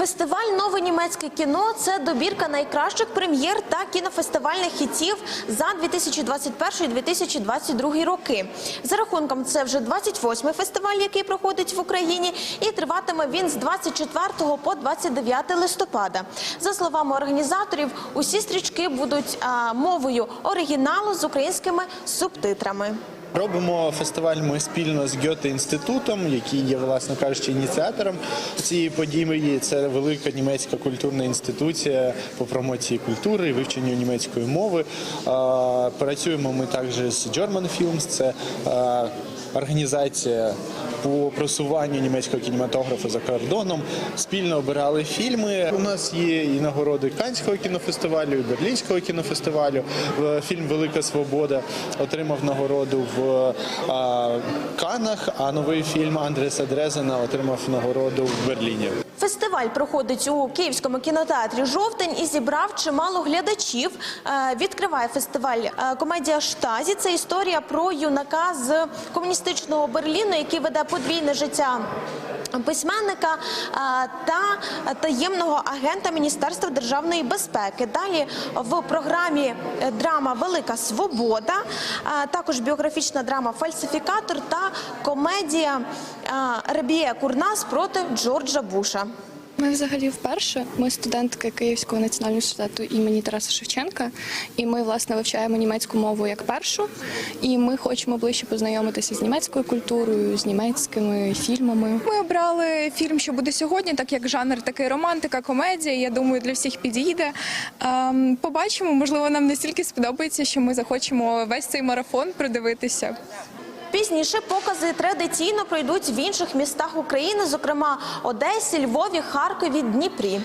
Фестиваль Нове німецьке кіно це добірка найкращих прем'єр та кінофестивальних хітів за 2021-2022 роки. За рахунком, це вже 28-й фестиваль, який проходить в Україні, і триватиме він з 24 по 29 листопада. За словами організаторів, усі стрічки будуть а, мовою оригіналу з українськими субтитрами. Робимо фестиваль ми спільно з Гьоте інститутом, який є, власне кажучи, ініціатором цієї події. Це велика німецька культурна інституція по промоції культури і вивченню німецької мови. Працюємо ми також з German Films, це організація по просуванню німецького кінематографу за кордоном. Спільно обирали фільми. У нас є і нагороди Канського кінофестивалю, і Берлінського кінофестивалю. Фільм Велика Свобода отримав нагороду в Канах, а новий фільм Андреса Дрезена отримав нагороду в Берліні. Фестиваль проходить у Київському кінотеатрі Жовтень і зібрав чимало глядачів. Е, Відкриває фестиваль е, комедія Штазі. Це історія про юнака з комуністичного Берліну, який веде подвійне життя. Письменника та таємного агента Міністерства державної безпеки. Далі в програмі драма Велика Свобода, також біографічна драма Фальсифікатор та комедія Ребіє Курнас проти Джорджа Буша. Ми взагалі вперше. Ми студентки Київського національного університету імені Тараса Шевченка, і ми власне вивчаємо німецьку мову як першу. І ми хочемо ближче познайомитися з німецькою культурою, з німецькими фільмами. Ми обрали фільм, що буде сьогодні, так як жанр такий романтика, комедія. Я думаю, для всіх підійде. Ем, Побачимо, можливо, нам настільки сподобається, що ми захочемо весь цей марафон продивитися. Пізніше покази традиційно пройдуть в інших містах України, зокрема Одесі, Львові, Харкові, Дніпрі.